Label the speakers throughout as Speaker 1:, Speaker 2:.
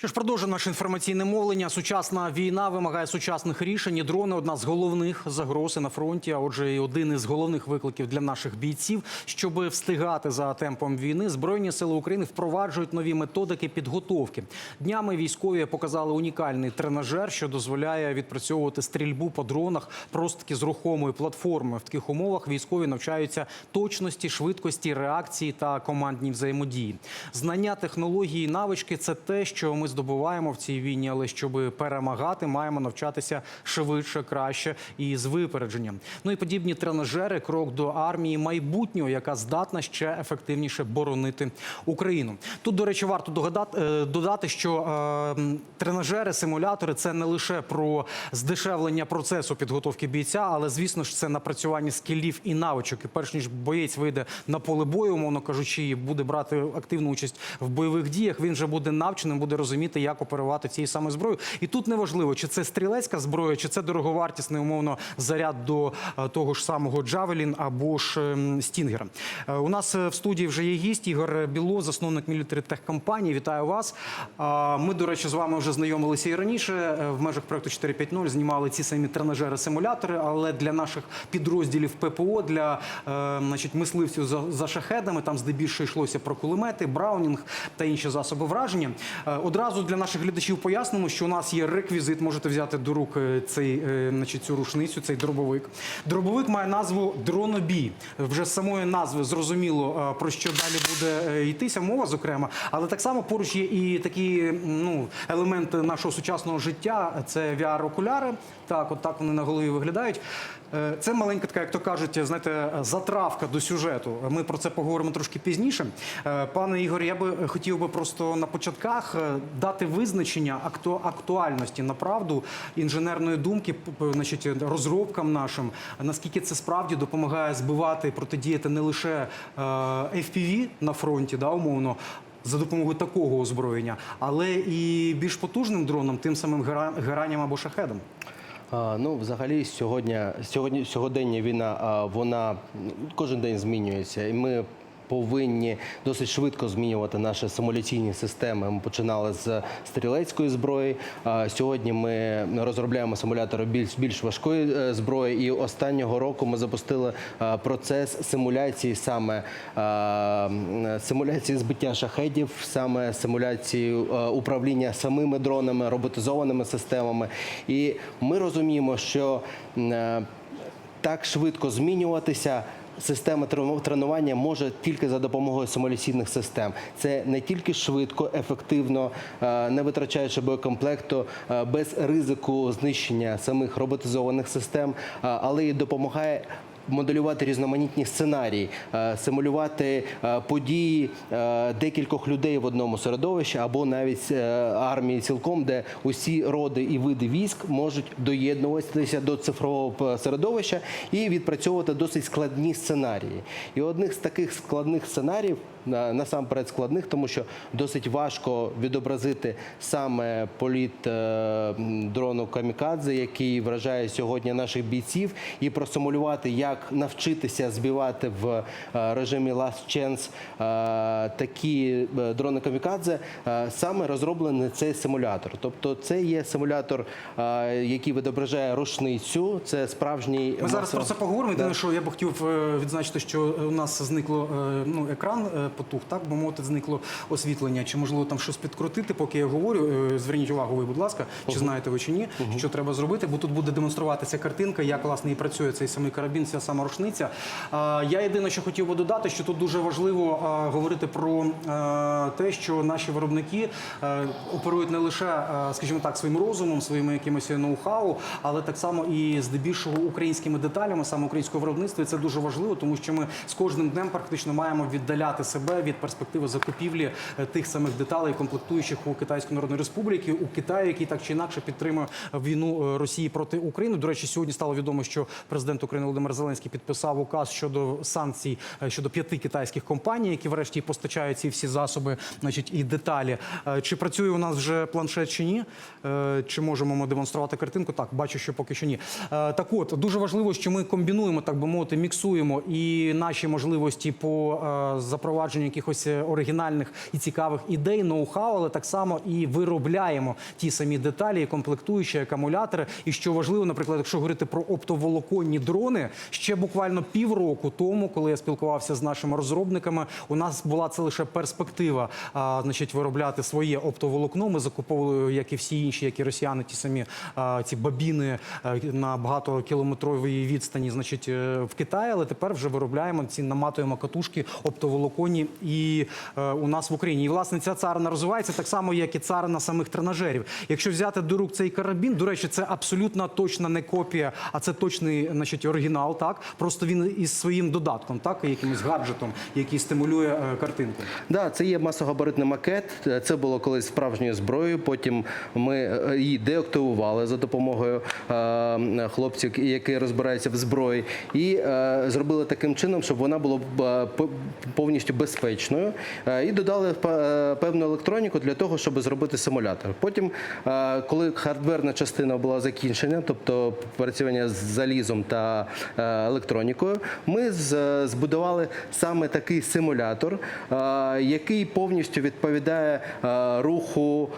Speaker 1: Що ж, продовжує наше інформаційне мовлення. Сучасна війна вимагає сучасних рішень. Дрони одна з головних загроз на фронті. А отже, і один із головних викликів для наших бійців. Щоб встигати за темпом війни, збройні сили України впроваджують нові методики підготовки. Днями військові показали унікальний тренажер, що дозволяє відпрацьовувати стрільбу по дронах просто з рухомої платформи. В таких умовах військові навчаються точності, швидкості, реакції та командній взаємодії. Знання технології, і навички це те, що ми здобуваємо в цій війні, але щоб перемагати, маємо навчатися швидше, краще і з випередженням. Ну і подібні тренажери крок до армії майбутнього, яка здатна ще ефективніше боронити Україну. Тут, до речі, варто догадати е, додати, що е, тренажери, симулятори це не лише про здешевлення процесу підготовки бійця, але звісно ж це напрацювання скілів і навичок. І перш ніж боєць вийде на поле бою, умовно кажучи, і буде брати активну участь в бойових діях. Він вже буде навченим, буде розуміти, як оперувати цією саме зброєю. І тут неважливо, чи це стрілецька зброя, чи це дороговартісний умовно заряд до е, того ж самого Джавелін або ж ем, Стінгера. Е, У нас е, в студії вже є гість Ігор Біло, засновник мілітарі техкомпанії. Вітаю вас. Ми, до речі, з вами вже знайомилися і раніше. В межах проекту 4.5.0 знімали ці самі тренажери-симулятори, але для наших підрозділів ППО, для значить, мисливців за, шахедами, там здебільшого йшлося про кулемети, браунінг та інші засоби враження. Е, Одразу для наших глядачів пояснимо, що у нас є реквізит. Можете взяти до рук е, цей, е, значить, цю рушницю, цей дробовик. Дробовик має назву дронобій. Вже з самої назви зрозуміло, е, про що далі буде йтися мова, зокрема. Але так само поруч є і такі ну, елементи нашого сучасного життя. Це VR-окуляри. Так, от так вони на голові виглядають. Це маленька така, як то кажуть, знаєте, затравка до сюжету. Ми про це поговоримо трошки пізніше. Пане Ігор, я би хотів би просто на початках дати визначення акту- актуальності направду інженерної думки, значить, розробкам нашим. Наскільки це справді допомагає збивати, протидіяти не лише е, FPV на фронті, да, умовно. За допомогою такого озброєння, але і більш потужним дроном, тим самим гера- гераням або шахедом.
Speaker 2: Ну, взагалі, сьогодні, сьогодні сьогодення війна вона кожен день змінюється, і ми повинні досить швидко змінювати наші симуляційні системи. Ми починали з стрілецької зброї. Сьогодні ми розробляємо симулятори більш більш важкої е, зброї. І останнього року ми запустили е, процес симуляції саме е, симуляції збиття шахедів, саме симуляції управління самими дронами, роботизованими системами. І ми розуміємо, що так швидко змінюватися. Система трену- тренування може тільки за допомогою самолісійних систем. Це не тільки швидко, ефективно, е, не витрачаючи боєкомплекту, е, без ризику знищення самих роботизованих систем, е, але й допомагає. Моделювати різноманітні сценарії, е, симулювати е, події е, декількох людей в одному середовищі або навіть армії цілком, де усі роди і види військ можуть доєднуватися до цифрового середовища і відпрацьовувати досить складні сценарії. І одних з таких складних сценаріїв, на- насамперед складних, тому що досить важко відобразити саме політ е, дрону Камікадзе, який вражає сьогодні наших бійців, і просимулювати, як навчитися збивати в е, режимі Last Chance е, такі дрони Камікадзе, саме розроблений цей симулятор. Тобто, це є симулятор, який відображає рушницю. Це справжній
Speaker 1: Ми зараз про це поговоримо. Єдине, що я б хотів відзначити, що у нас зникло ну, екран потух, так би мовити, зникло освітлення. Чи можливо там щось підкрутити, поки я говорю? Е, Зверніть увагу, ви, будь ласка, чи знаєте ви чи ні, що треба зробити, бо тут буде демонструватися картинка, як власне і працює цей самий карабін, ця сама рушниця. Я єдине, що хотів би додати, що тут дуже важливо говорити про е, те, що наші виробники е, оперують не лише, скажімо так, своїм розумом, своїми якимось ноу-хау, але так само і здебільшого українськими деталями, саме українського виробництва. І це дуже важливо, тому що ми з кожним днем практично маємо віддаляти себе від перспективи закупівлі е, тих самих деталей, комплектуючих у Китайської Народної Республіки, у Китаю, який так чи інакше підтримує війну е, Росії проти України. До речі, сьогодні стало відомо, що президент України Володимир Зеленський підписав указ щодо санкцій е, щодо п'яти китайських компаній, які врешті постачають ці всі засоби, значить і деталі. Чи працює у нас вже планшет чи ні? Чи можемо ми демонструвати картинку? Так, бачу, що поки що ні. Так от дуже важливо, що ми комбінуємо, так би мовити, міксуємо і наші можливості по запровадженню впровадженню якихось е, оригінальних і цікавих ідей, ноу-хау, але так само і виробляємо ті самі деталі, комплектуючі, акумулятори. І що важливо, наприклад, якщо говорити про оптоволоконні дрони, ще буквально півроку тому, коли я спілкувався з нашими розробниками, у нас була це лише перспектива, а, значить, виробляти своє оптоволокно. Ми закуповували, як і всі інші, як і росіяни, ті самі а, ці бабіни а, на багатокілометровій відстані, значить, е, в Китаї, але тепер вже виробляємо ці наматуємо катушки оптоволоконні і е, у нас в Україні. І власне ця царина розвивається так само, як і царина самих тренажерів. Якщо взяти до рук цей карабін, до речі, це абсолютно точна не копія, а це точний, значить, оригінал. Так просто він із своїм додатком, так якимось гаджетом, який стимулює е, картинку.
Speaker 2: Да, це є масогабаритний макет. Це було колись справжньою зброєю. Потім ми е, її деактивували за допомогою хлопців, які розбираються в зброї, і зробили таким чином, щоб вона була повністю безпечною. Е, І додали е, певну електроніку для того, щоб зробити симулятор. Потім, е, коли хардверна частина була закінчена, тобто працювання з залізом та електронікою, ми збудували саме такий симулятор, який повністю відповідає руху.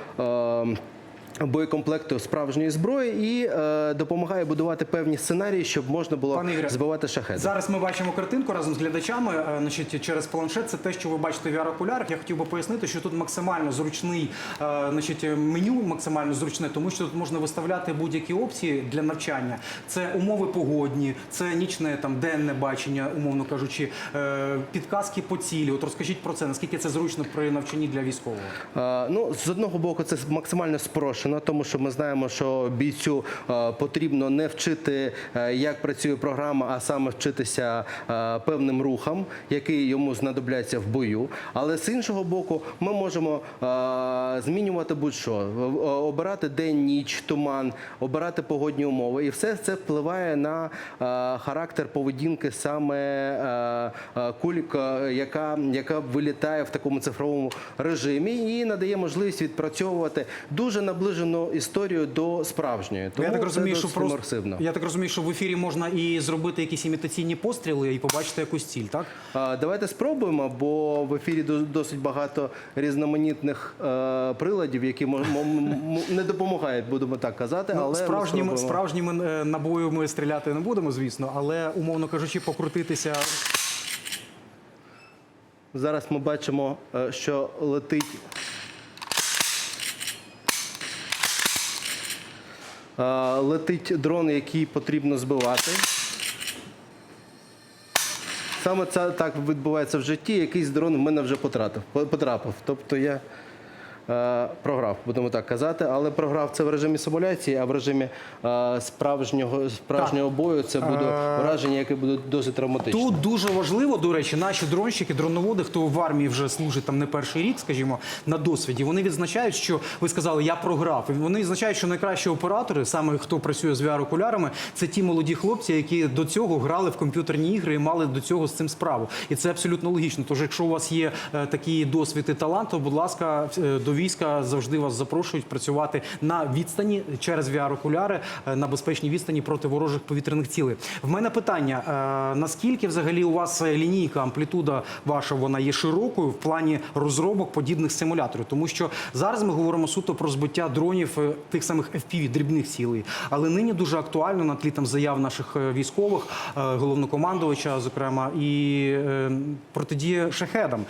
Speaker 2: Боєкомплекту справжньої зброї і е, допомагає будувати певні сценарії, щоб можна було
Speaker 1: Пане Ігоре,
Speaker 2: збивати шахеди.
Speaker 1: Зараз ми бачимо картинку разом з глядачами. е, Значить, через планшет це те, що ви бачите в VR-окулярах. Я хотів би пояснити, що тут максимально зручний е, значить, меню, максимально зручне, тому що тут можна виставляти будь-які опції для навчання. Це умови погодні, це нічне там денне бачення, умовно кажучи, е, підказки по цілі. От розкажіть про це, наскільки це зручно при навчанні для військового.
Speaker 2: Е, Ну, з одного боку, це максимально спрощено, тому що ми знаємо, що бійцю е, потрібно не вчити, е, як працює програма, а саме вчитися е, певним рухам, які йому знадобляться в бою. Але з іншого боку, ми можемо змінювати будь-що, обирати день, ніч, туман, обирати погодні умови, і все це впливає на характер поведінки саме кулька, яка, яка вилітає в такому цифровому режимі і надає можливість відпрацьовувати дуже наближену історію до справжньої. Тому
Speaker 1: я так розумію, що просто я так розумію, що в ефірі можна і зробити якісь імітаційні постріли і побачити якусь ціль, так?
Speaker 2: А, Давайте спробуємо, бо в ефірі досить багато різноманітних е, приладів, які не допомагають, будемо так казати. Але
Speaker 1: Ну,
Speaker 2: ми
Speaker 1: справжніми, справжніми е, набою ми стріляти не будемо, звісно, але умовно кажучи, покрутитися.
Speaker 2: Зараз ми бачимо, е, що летить. Летить дрон, який потрібно збивати. Саме це так відбувається в житті. Якийсь дрон в мене вже потрапив. Тобто я е, програв, будемо так казати. Але програв це в режимі симуляції, а в режимі е, справжнього, справжнього бою це буде враження, яке буде досить травматичне.
Speaker 1: Тут дуже важливо, до речі, наші дронщики, дроноводи, хто в армії вже служить там не перший рік, скажімо, на досвіді, вони відзначають, що ви сказали, я програв. Вони відзначають, що найкращі оператори, саме хто працює з VR-окулярами, це ті молоді хлопці, які до цього грали в комп'ютерні ігри і мали до цього з цим справу. І це абсолютно логічно. Тож, якщо у вас є е, такий досвід і талант, то, будь ласка, е, до війська завжди вас запрошують працювати на відстані через VR-окуляри е, на безпечній відстані проти ворожих повітряних цілей. В мене питання: е, наскільки взагалі у вас е, лінійка, амплітуда ваша вона є широкою в плані розробок подібних симуляторів? Тому що зараз ми говоримо суто про збиття дронів тих самих FPV, дрібних цілей. Але нині дуже актуально на тлі там заяв наших військових, головнокомандувача, зокрема, і протидія шахедам.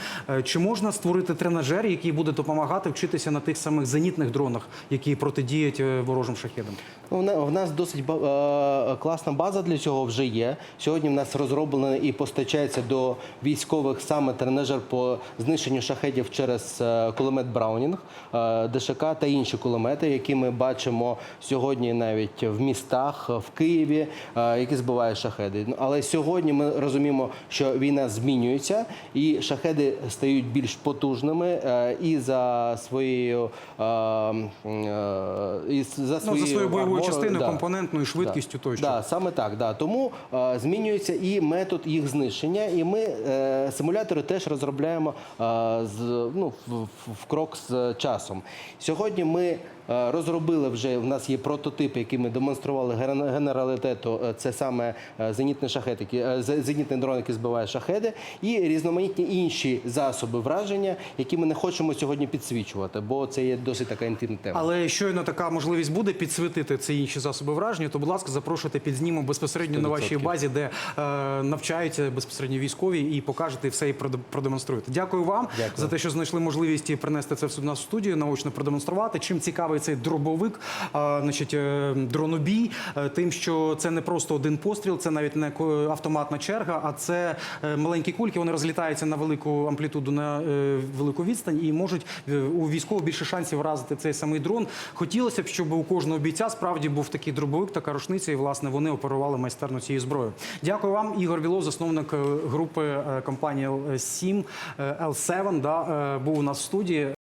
Speaker 1: Чи можна створити тренажер, який буде допомагати вчитися на тих самих зенітних дронах, які протидіють е, ворожим шахедам?
Speaker 2: Ну, в нас досить е, класна база для цього вже є. Сьогодні в нас розроблений і постачається до військових саме тренажер по знищенню шахедів через е, кулемет Браунінг, е, ДШК та інші кулемети, які ми бачимо сьогодні навіть в містах, в Києві, які збивають шахеди. Ну, Але сьогодні ми розуміємо, що війна змінюється, і шахеди стають більш потужними і за своєю і за своєю
Speaker 1: Ну, своєю бойовою частиною,
Speaker 2: да.
Speaker 1: компонентною, швидкістю
Speaker 2: да.
Speaker 1: тощо.
Speaker 2: Да, саме так. Да. Тому е, змінюється і метод їх знищення, і ми е, симулятори теж розробляємо е, з, ну, в, в- в крок з часом. Сьогодні ми е, розробили вже, в нас є прототип, який ми демонстрували генералітету, е, це саме е, зенітні шахетики, зенітний дрон, який збиває шахеди, і різноманітні інші засоби враження, які ми не хочемо сьогодні підсвічувати, бо це є досить така інтимна тема.
Speaker 1: Але щойно така можливість буде підсвітити ці інші засоби враження, то, будь ласка, запрошуйте під знімок безпосередньо на вашій базі, де е, навчаються безпосередньо військові, і покажете все і проде- продемонструєте. Дякую вам
Speaker 2: Дякую.
Speaker 1: за те, що знайшли можливість принести це в нас в студію, наочно продемонструвати. Чим цікавий цей дробовик, е, значить, е, дронобій, е, тим, що це не просто один постріл, це навіть не автоматна черга, а це е, маленькі кульки. Вони розлітаються на велику амплітуду на е, велику відстань і можуть е, у військових більше шансів вразити цей самий дрон. Хотілося б, щоб у кожного бійця справді був такий дробовик, така рушниця, і власне вони оперували майстерно цією зброєю. Дякую вам, Ігор Вілов, засновник е, групи е, компанії L7, е, L7, да, е, був у нас в студії.